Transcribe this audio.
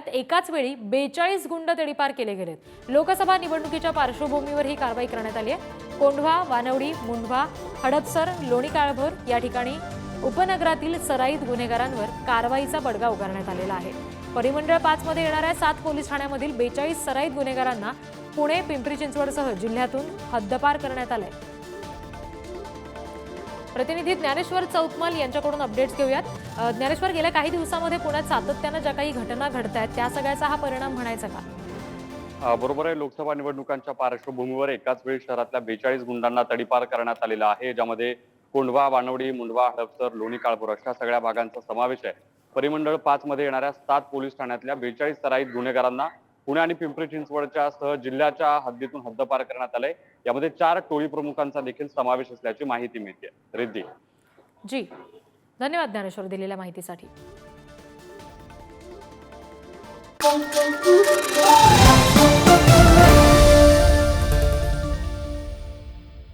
जिल्ह्यात एकाच वेळी बेचाळीस गुंड तडीपार केले गेलेत. लोकसभा निवडणुकीच्या पार्श्वभूमीवर ही कारवाई करण्यात आली आहे. कोंढवा वानवडी मुंढवा हडपसर लोणी काळभोर या ठिकाणी उपनगरातील सराईत गुन्हेगारांवर कारवाईचा बडगा उगारण्यात आलेला आहे. परिमंडळ पाच मध्ये येणाऱ्या सात पोलीस ठाण्यामधील बेचाळीस सराईत गुन्हेगारांना पुणे पिंपरी चिंचवडसह जिल्ह्यातून हद्दपार करण्यात आलंय. प्रतिनिधी ज्ञानेश्वर चौतमल यांच्याकडून अपडेट्स घेऊयात. ज्ञानेश्वर गेल्या काही दिवसामध्ये पुण्यात सातत्यानं ज्या काही घटना घडत आहेत त्या सगळ्याचा हा परिणाम म्हणायचा का? बरोबर आहे. लोकसभा निवडणुकांच्या पार्श्वभूमीवर एकाच वेळी शहरातल्या बेचाळीस गुंडांना तडीपार करण्यात आलेला आहे. ज्यामध्ये कोंढवा वानवडी मुंडवा हडपसर लोणी काळपूर अशा सगळ्या भागांचा समावेश आहे. परिमंडळ पाच मध्ये येणाऱ्या सात पोलीस ठाण्यातल्या बेचाळीस सराईत गुन्हेगारांना पुणे आणि पिंपरी चिंचवडच्या सह जिल्ह्याच्या हद्दीतून हद्दपार करण्यात आलंय. यामध्ये चार टोळी प्रमुखांचा देखील समावेश असल्याची माहिती मिळते. रिद्धी. जी धन्यवाद ज्ञानेश्वर दिलेल्या माहितीसाठी.